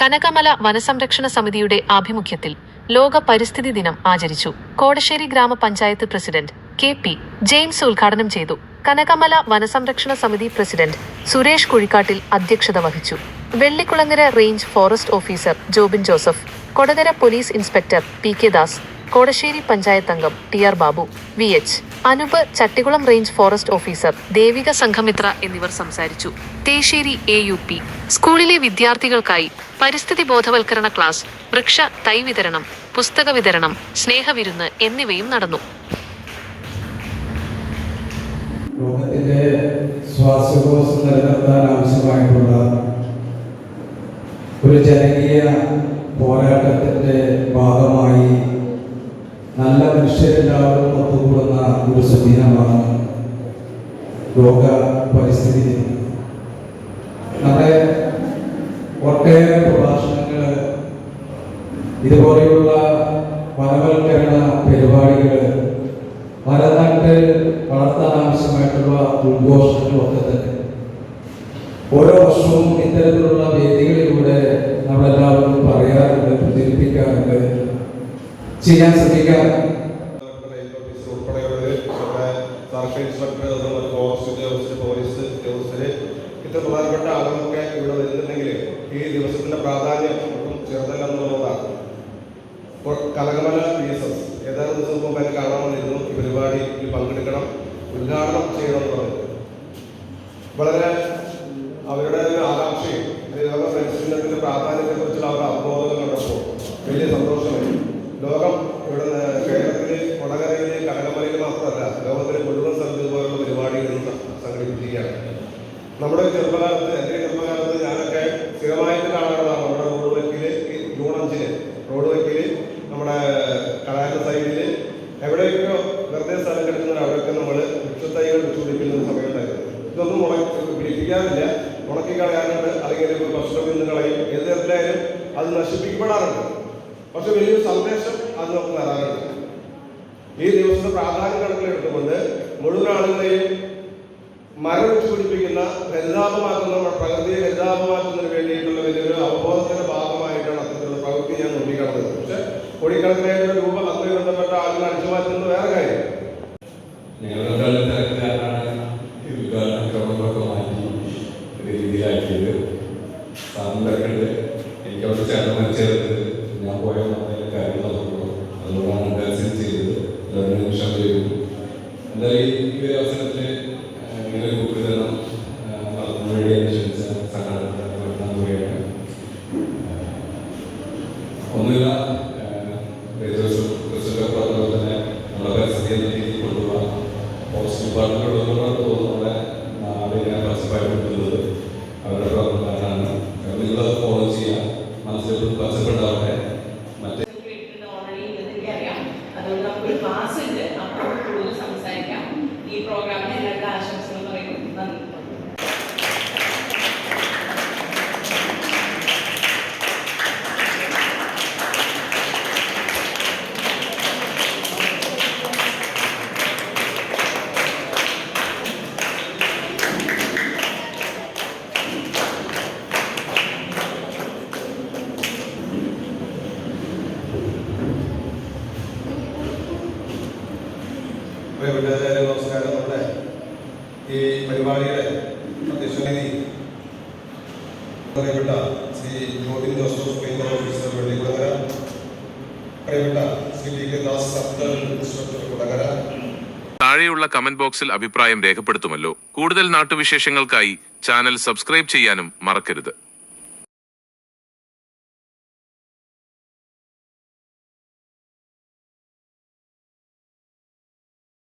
കനകമല വനസംരക്ഷണ സമിതിയുടെ ആഭിമുഖ്യത്തിൽ ലോക പരിസ്ഥിതി ദിനം ആചരിച്ചു. കോടശ്ശേരി ഗ്രാമപഞ്ചായത്ത് പ്രസിഡന്റ് കെ പി ജെയിംസ് ഉദ്ഘാടനം ചെയ്തു. കനകമല വനസംരക്ഷണ സമിതി പ്രസിഡന്റ് സുരേഷ് കുഴിക്കാട്ടിൽ അധ്യക്ഷത വഹിച്ചു. Vellikulangara range forest officer Jobin Joseph Kodakara police inspector P K Das Kodassery panchayat അംഗം T R Babu V H Anoop Chattikulam range forest officer Devika Sanghamitra എന്നിവർ സംസാരിച്ചു. Thessery A U P സ്കൂളിലെ വിദ്യാർത്ഥികൾക്കായി പരിസ്ഥിതി ബോധവൽക്കരണ ക്ലാസ് വൃക്ഷ തൈ വിതരണം പുസ്തക വിതരണം സ്നേഹവിരുന്ന് എന്നിവയും നടന്നു. ഒരു ജനകീയ പോരാട്ടത്തിന്റെ ഭാഗമായി മനുഷ്യരെല്ലാവരും ഒത്തുകൂടുന്ന ഒരു സുദിനമാണ് ലോക പരിസ്ഥിതി ദിനം. നമ്മുടെ ഒട്ടേറെ പ്രഭാഷണങ്ങൾ ഇതുപോലെയുള്ള വനവൽക്കരണ പരിപാടികൾ മരനട്ട് വളർത്താൻ ആവശ്യമായിട്ടുള്ള ഉദ്ഘോഷങ്ങളൊക്കെ തന്നെ. ഓരോ വർഷവും ഇത്തരത്തിലുള്ള വേദികളിലൂടെ നമ്മളെല്ലാവരും പറയാറുണ്ട് പ്രചരിപ്പിക്കാറുണ്ട് ചെയ്യാൻ ശ്രമിക്കാറുണ്ട്. സർക്കിൾ ഇൻസ്പെക്ടർ അതുപോലെ ഫോറസ്റ്റ് ഉദ്യോഗസ്ഥർ പോലീസ് ഉദ്യോഗസ്ഥര്. ഇത്ര പ്രധാനപ്പെട്ട ആളുകളൊക്കെ ഇവിടെ വരുന്നുണ്ടെങ്കിൽ ഈ ദിവസത്തിന്റെ പ്രാധാന്യം ഒട്ടും ചെറുതല്ല എന്നുള്ളതാണ് ഇപ്പോൾ കലകമല പി എസ് എസ് ഏതാനും ദിവസം മുമ്പ് എന്നെ കാണാൻ വന്നിരുന്നു. ഈ പരിപാടിയിൽ പങ്കെടുക്കണം. ഉദ്ഘാടനം ചെയ്യണം എന്ന് പറഞ്ഞു. വളരെ അവരുടെ ആകാംക്ഷയും ഈ പ്രാധാന്യത്തെ കുറിച്ചുള്ള അവരുടെ അവബോധം സംഘടിപ്പിക്കുകയാണ് നമ്മുടെ ചെറുപ്പകാലത്ത് എന്റെ ചെറുപ്പകാലത്ത് ഞാനൊക്കെ സ്ഥിരമായിട്ട് കാണാറുള്ളതാണ് നമ്മുടെ റോഡ് വക്കിൽ ഈ ജൂൺ അഞ്ചിന് റോഡ് വക്കിൽ നമ്മുടെ കടാന സൈഡിൽ. എവിടെയൊക്കെ വെറുതെ സ്ഥലം കിടക്കുന്ന അവിടെയൊക്കെ നമ്മൾ വൃക്ഷത്തൈകൾ വെച്ചുപിടിക്കുന്ന ഒരു സമയമുണ്ടായിരുന്നു. ഇതൊന്നും മുളക്കി പിടിപ്പിക്കാറില്ല. ഉണക്കി കളയാറുണ്ട്. അല്ലെങ്കിൽ ഒരു ഭക്ഷണം ഇന്ന് കളയും. ഏത് തരത്തിലായാലും അത് നശിപ്പിക്കപ്പെടാറുണ്ട്. പക്ഷെ വലിയൊരു സന്ദേശം അത് നമുക്ക് തരാറുണ്ട്. ഈ ദിവസത്തെ പ്രാധാന്യം കണക്കിലെടുത്തുകൊണ്ട് മുഴുവൻ ആളുകളെയും മരം വെച്ച് പിടിപ്പിക്കുന്ന ഹരിതാപമാക്കുന്ന പ്രകൃതിയെ ഹരിതാപമാക്കുന്നതിന് വേണ്ടിയിട്ടുള്ള വലിയൊരു അവബോധത്തിന്റെ ഭാഗമായിട്ടാണ് അത്തരത്തിലുള്ള പ്രവൃത്തി ഞാൻ നോക്കിക്കാണുന്നത്. പക്ഷെ കോടിക്കണക്കിനായിട്ട് രൂപ അതുമായി ബന്ധപ്പെട്ട ആളുകൾ അടിച്ചു മാറ്റുന്നത് വേറെ കാര്യം. ഞാൻ പോയ എന്തായാലും ഈ ഒരു ഇങ്ങനെ ഒരു ബുക്ക് തരണം നടത്തുന്ന വേണ്ടി എന്നെ ക്ഷണിച്ച സംഘടന ഒന്നുമില്ല തന്നെ നമ്മുടെ പരിസ്ഥിതി എന്ന രീതിയിൽ കൊണ്ടുപോകാൻ പോസ്റ്റ് ഡിപ്പാർട്ട്മെന്റ് ഉള്ളതുകൊണ്ടാണ് അവരുടെ പ്രവർത്തനമാണ് നിങ്ങളത് ഫോളോ ചെയ്യാം. മനസ്സിൽ പച്ചപ്പുണ്ടാവട്ടെ പ്രിയപ്പെട്ടവരെ നമസ്കാരം. നമ്മുടെ ഈ പരിപാടിയുടെ അധ്യക്ഷനീതി പ്രിയപ്പെട്ട ശ്രീ ജോബിൻ ജോസഫ് കേന്ദ്ര ഓഫീസർ വെള്ളിക്കുളങ്ങര പ്രിയപ്പെട്ട Shri V. K. Das sub inspector താഴെയുള്ള കമന്റ് ബോക്സിൽ അഭിപ്രായം രേഖപ്പെടുത്തുമല്ലോ. കൂടുതൽ നാട്ടുവിശേഷങ്ങൾക്കായി ചാനൽ സബ്സ്ക്രൈബ് ചെയ്യാനും മറക്കരുത്.